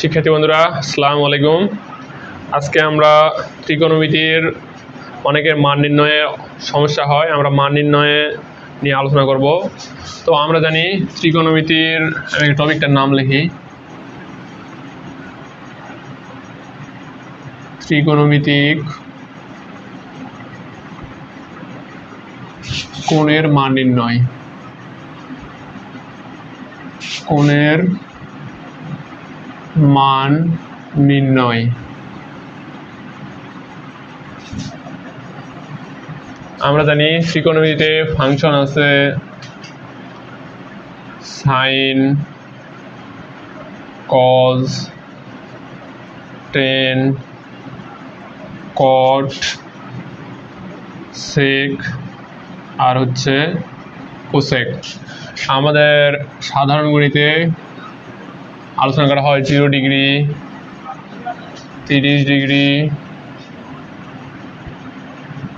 শিক্ষার্থী বন্ধুরা, আসসালামু আলাইকুম। আজকে আমরা ত্রিকোণমিতির অনেকের মান নির্ণয়ে সমস্যা হয়, আমরা মান নির্ণয়ে নিয়ে আলোচনা করব। তো আমরা জানি ত্রিকোণমিতির টপিকটার নাম লিখি। ত্রিকোণমিতিক কোণের মান নির্ণয়। কোণের মান নির্ণয়। আমরা জানি ত্রিকোণমিতিতে ফাংশন আছে sine cos tan cot sec আর হচ্ছে কোসেক আমাদের সাধারণ গণিতে আলোচনা করা হয় জিরো ডিগ্রি, তিরিশ ডিগ্রি,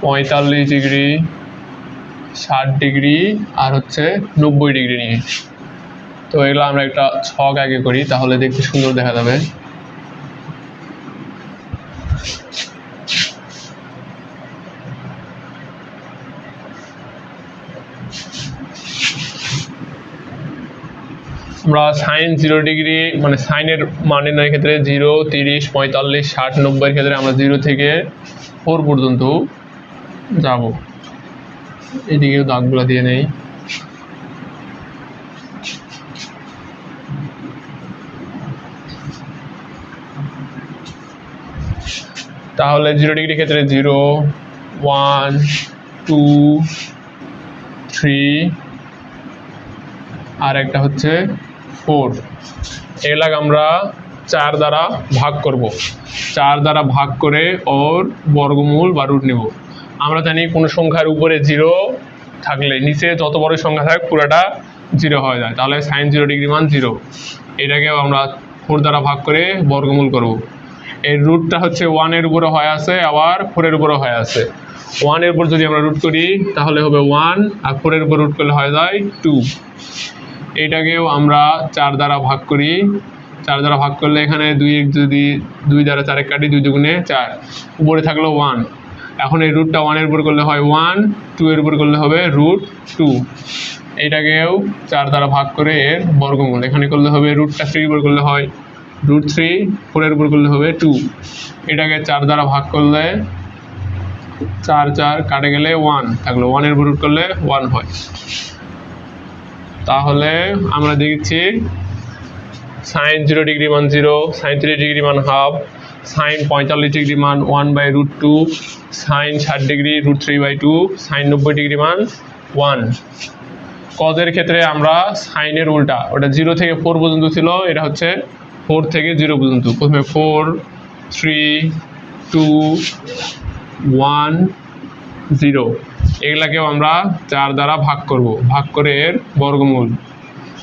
পঁয়তাল্লিশ ডিগ্রি, ষাট ডিগ্রি আর হচ্ছে নব্বই ডিগ্রি নিয়ে। তো এগুলো আমরা একটা ছক আগে করি, তাহলে দেখতে সুন্দর দেখা যাবে। আমরা সাইন জিরো ডিগ্রি মানে সাইনের মানে নির্ণয়ের ক্ষেত্রে জিরো, তিরিশ, পঁয়তাল্লিশ, ষাট নব্বইয়ের ক্ষেত্রে আমরা জিরো থেকে ফোর পর্যন্ত যাব। এদিকেও দাগগুলো দিয়ে নেই। তাহলে জিরো ডিগ্রি ক্ষেত্রে জিরো, ওয়ান, টু, থ্রি আর একটা হচ্ছে ফোর। এগুলাকে আমরা চার দ্বারা ভাগ করব। চার দ্বারা ভাগ করে ওর বর্গমূল বা রুট নেব। আমরা জানি কোনো সংখ্যার উপরে জিরো থাকলে, নিচে যত বড় সংখ্যা থাক, পুরোটা জিরো হয়ে যায়। তাহলে সাইন জিরো ডিগ্রি মান জিরো এটাকেও আমরা ফোর দ্বারা ভাগ করে বর্গমূল করব। এর রুটটা হচ্ছে ওয়ানের উপরে হয়ে আছে, আবার ফোরের উপরে হয়ে আছে। ওয়ানের উপর যদি আমরা রুট করি, তাহলে হবে ওয়ান আর ফোরের উপর রুট করলে হয়ে যায় টু এটাকেও আমরা চার দ্বারা ভাগ করি। চার দ্বারা ভাগ করলে এখানে দুই এক যদি দুই দ্বারা চারে কাটি, দুই দুগুণে চার। উপরে থাকল ওয়ান এখন এই রুটটা ওয়ানের উপর করলে হয় ওয়ান টু এর উপর করলে হবে রুট টু এইটাকেও চার দ্বারা ভাগ করে এর বর্গমূল। এখানে করলে হবে রুটটা থ্রির উপর করলে হয় রুট থ্রি ফোরের উপর করলে হবে টু এটাকে চার দ্বারা ভাগ করলে চার চার কাটে গেলে ওয়ান থাকল ওয়ানের উপর রুট করলে ওয়ান হয়। তাহলে আমরা দেখছি সাইন জিরো ডিগ্রি মান জিরো সাইন থ্রি ডিগ্রি মান হাফ সাইন পঁয়তাল্লিশ ডিগ্রি মান one by root two sine ষাট degree root three by two sine নব্বই ডিগ্রি মান ওয়ান কদের ক্ষেত্রে আমরা সাইনের উল্টা, ওটা জিরো থেকে ফোর পর্যন্ত ছিল, এটা হচ্ছে ফোর থেকে জিরো পর্যন্ত। প্রথমে four three two one zero এগুলাকেও আমরা চার দ্বারা ভাগ করব। ভাগ করে এর বর্গমূল।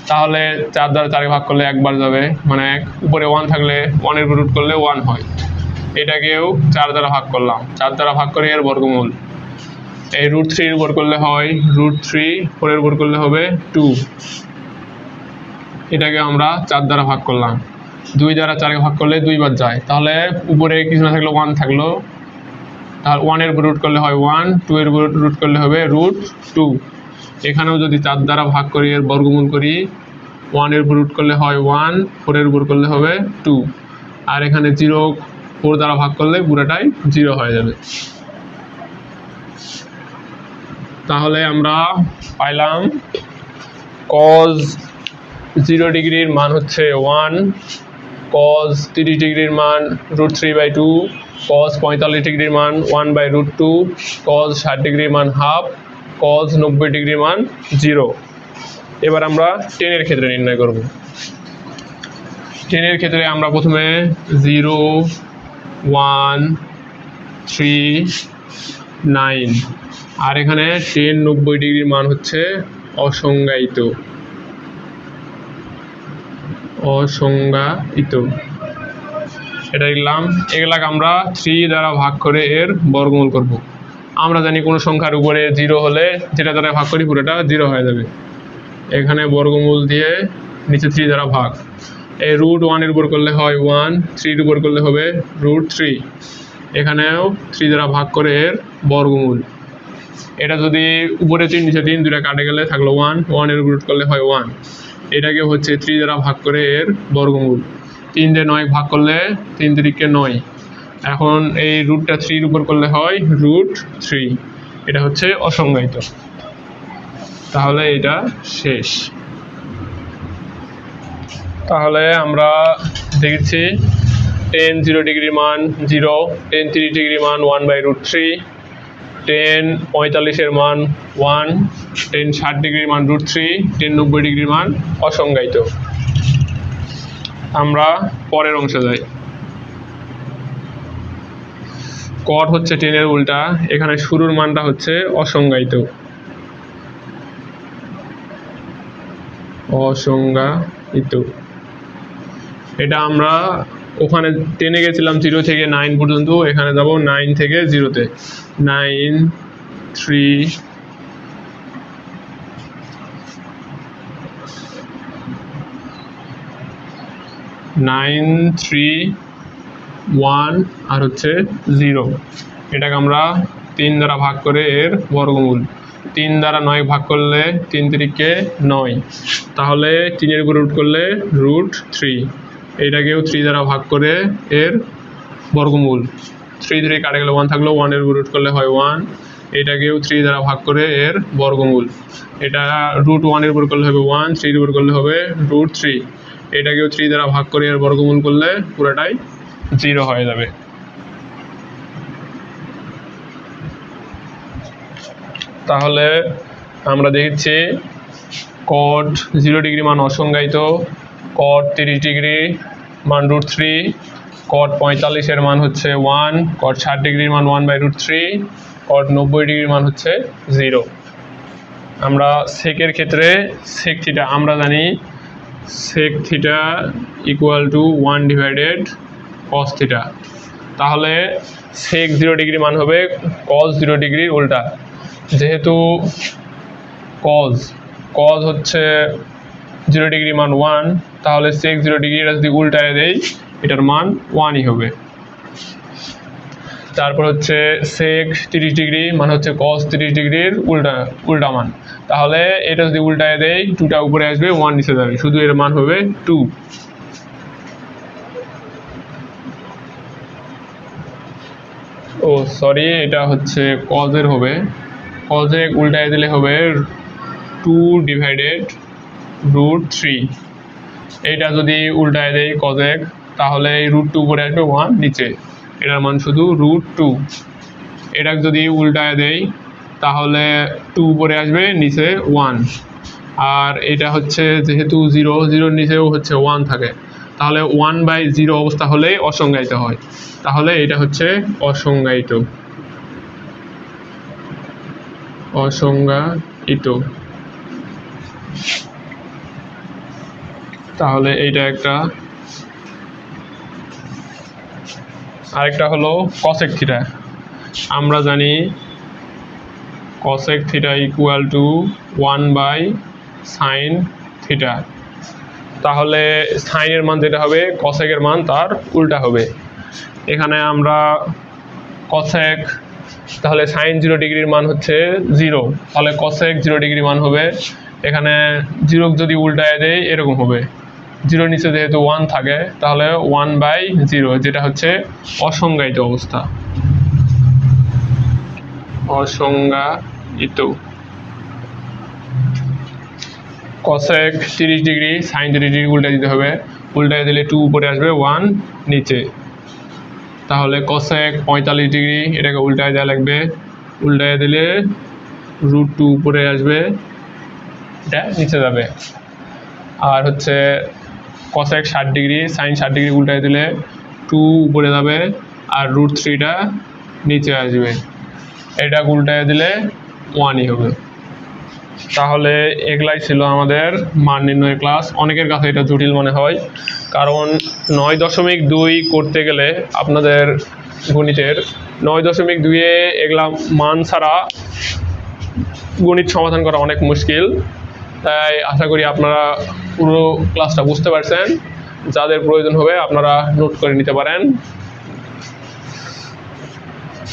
তাহলে চার দ্বারা চারে ভাগ করলে একবার যাবে মানে এক। উপরে ওয়ান থাকলে ওয়ানের রুট করলে ওয়ান হয়। এটাকেও চার দ্বারা ভাগ করলাম। চার দ্বারা ভাগ করে এর বর্গমূল। এই রুট থ্রির উপর করলে হয় রুট থ্রি ফোরের উপর করলে হবে টু এটাকে আমরা চার দ্বারা ভাগ করলাম। দুই দ্বারা চারে ভাগ করলে দুইবার যায়। তাহলে উপরে কিছু না থাকলে ওয়ান থাকল তাহলে ওয়ানের উপর রুট করলে হয় ওয়ান টু এর উপর রুট করলে হবে রুট টু এখানেও যদি চার দ্বারা ভাগ করি, এর বর্গমূল করি ওয়ানের উপর রুট করলে হয় ওয়ান ফোরের উপর করলে হবে টু আর এখানে জিরো ফোর দ্বারা ভাগ করলে পুরোটাই জিরো হয়ে যাবে। তাহলে আমরা পাইলাম কজ জিরো ডিগ্রির মান হচ্ছে ওয়ান কজ তিরিশ ডিগ্রির মান root three by two cos পঁয়তাল্লিশ ডিগ্রির মান one by root two cos ষাট ডিগ্রির মান হাফ কজ নব্বই ডিগ্রির মান জিরো এবার আমরা টেনের ক্ষেত্রে নির্ণয় করব। টেনের ক্ষেত্রে আমরা প্রথমে জিরো ওয়ান থ্রি নাইন আর এখানে টেন নব্বই ডিগ্রির মান হচ্ছে অসংজ্ঞায়িত। অসংজ্ঞায়িত। এটা লিখলাম এগুলাকে আমরা থ্রি দ্বারা ভাগ করে এর বর্গমূল করব। আমরা জানি কোনো সংখ্যার উপরে জিরো হলে যেটা দ্বারা ভাগ করি পুরোটা জিরো হয়ে যাবে। এখানে বর্গমূল দিয়ে নিচে থ্রি দ্বারা ভাগ। এই রুট ওয়ানের উপর করলে হয় ওয়ান থ্রির উপর করলে হবে রুট থ্রি এখানেও থ্রি দ্বারা ভাগ করে এর বর্গমূল। এটা যদি উপরে তিন, নিচে তিন দুটা কাটে গেলে থাকল ওয়ান ওয়ানের উপর রুট করলে হয় ওয়ান এটাকে হচ্ছে থ্রি দ্বারা ভাগ করে এর বর্গমূল। তিন দিয়ে নয় ভাগ করলে তিন তিরিকে নয়। এখন এই রুটটা থ্রির উপর করলে হয় রুট থ্রি এটা হচ্ছে অসংজ্ঞায়িত। তাহলে এটা শেষ। তাহলে আমরা দেখেছি টেন জিরো ডিগ্রির মান জিরো টেন থ্রি ডিগ্রির মান one by root three tan পঁয়তাল্লিশের মান ওয়ান টেন ষাট ডিগ্রির মান রুট থ্রি টেন নব্বই ডিগ্রির মান অসংজ্ঞায়িত। আমরা পরের অংশে যাই। কট হচ্ছে টেনের উল্টা, এখানে শুরুর মানটা হচ্ছে অসংজ্ঞায়িত। অসংজ্ঞায়িত। এটা আমরা ওখানে টেনে গেছিলাম জিরো থেকে নাইন পর্যন্ত, এখানে যাব নাইন থেকে জিরোতে nine three nine three one আর হচ্ছে জিরো। এটাকে আমরা তিন দ্বারা ভাগ করে এর বর্গমূল। তিন দ্বারা নয় ভাগ করলে তিন তিরিকে নয়। তাহলে তিনের উপর রুট করলে রুট থ্রি। এটাকেও থ্রি দ্বারা ভাগ করে এর বর্গমূল। থ্রি থ্রি কাটে গেলে ওয়ান থাকল ওয়ানের উপর রুট করলে হয় ওয়ান। এটাকেও থ্রি দ্বারা ভাগ করে এর বর্গমূল। এটা রুট ওয়ানের উপর করলে হবে ওয়ান, থ্রির উপর করলে হবে রুট থ্রি। এটাকেও থ্রি দ্বারা ভাগ করে এর বর্গমূল করলে পুরোটাই জিরো হয়ে যাবে। তাহলে আমরা দেখছি কট জিরো ডিগ্রি মান অসংজ্ঞায়িত কট তিরিশ ডিগ্রি মান রুট থ্রি কট পঁয়তাল্লিশের মান হচ্ছে ওয়ান কট ষাট ডিগ্রির মান one by root three cot নব্বই ডিগ্রির মান হচ্ছে জিরো আমরা সেকের ক্ষেত্রে সেক থিটা আমরা জানি sec theta equal to one divided cos theta তাহলে সেক জিরো ডিগ্রি মান হবে কস জিরো ডিগ্রির উল্টা। যেহেতু কজ কজ হচ্ছে জিরো ডিগ্রি মান ওয়ান তাহলে সেক জিরো ডিগ্রি এটা যদি উল্টায় দেই, এটার মান ওয়ানই হবে। তারপর হচ্ছে সেক তিরিশ ডিগ্রি মানে হচ্ছে কস তিরিশ ডিগ্রির উল্টা উল্টা মান। তাহলে এটা যদি উল্টায় দেয় টুটা উপরে আসবে ওয়ান নিচে যাবে। শুধু এর মান হবে টু ও সরি এটা হচ্ছে কজের হবে। কজে উল্টায় দিলে হবে টু ডিভাইডেড রুট থ্রি এটা যদি উল্টায় দেয় কজেক তাহলে এই রুট টু উপরে আসবে ওয়ান নিচে। এটার মান শুধু রুট টু এটা যদি উল্টায় দেই, তাহলে টু উপরে আসবে, নিচে ওয়ান আর এটা হচ্ছে যেহেতু জিরো জিরোর নিচেও হচ্ছে ওয়ান থাকে। তাহলে ওয়ান বাই জিরো অবস্থা হলেই অসংজ্ঞায়িত হয়। তাহলে এটা হচ্ছে অসংজ্ঞায়িত। অসংজ্ঞায়িত। তাহলে এইটা একটা আরেকটা হলো কসেক থিটা আমরা জানি cosec theta equal to one by sine theta তাহলে সাইনের মান যেটা হবে কসেকের মান তার উল্টা হবে। এখানে আমরা কসেক তাহলে সাইন জিরো ডিগ্রির মান হচ্ছে জিরো তাহলে কসেক জিরো ডিগ্রি মান হবে। এখানে জিরো যদি উল্টায় দেয়, এরকম হবে। জিরো নিচে যেহেতু ওয়ান থাকে, তাহলে ওয়ান বাই জিরো যেটা হচ্ছে অসংজ্ঞায়িত অবস্থা। অসংজ্ঞায়িত। কসেক তিরিশ ডিগ্রি সাইন তিরিশ ডিগ্রি উল্টে দিতে হবে। উল্টায় দিলে টু উপরে আসবে ওয়ান নিচে। তাহলে কসেক পঁয়তাল্লিশ ডিগ্রি, এটাকে উল্টায় দেওয়া লাগবে। উল্টায় দিলে রুট টু উপরে আসবে, এটা নিচে যাবে। আর হচ্ছে কসেক ষাট ডিগ্রি সাইন ষাট ডিগ্রি উল্টায় দিলে টু উপরে যাবে আর রুট থ্রিটা নিচে আসবে। এটা উল্টায় দিলে ওয়ানই হবে। তাহলে এগুলাই ছিল আমাদের মান নির্ণয় ক্লাস অনেকের কাছে এটা জটিল মনে হয়, কারণ নয় দশমিক দুই করতে গেলে আপনাদের গণিতের নয় দশমিক দুইয়ে এগুলা মান ছাড়া গণিত সমাধান করা অনেক মুশকিল। তাই আশা করি আপনারা পুরো ক্লাসটা বুঝতে পারছেন। যাদের প্রয়োজন হবে আপনারা নোট করে নিতে পারেন।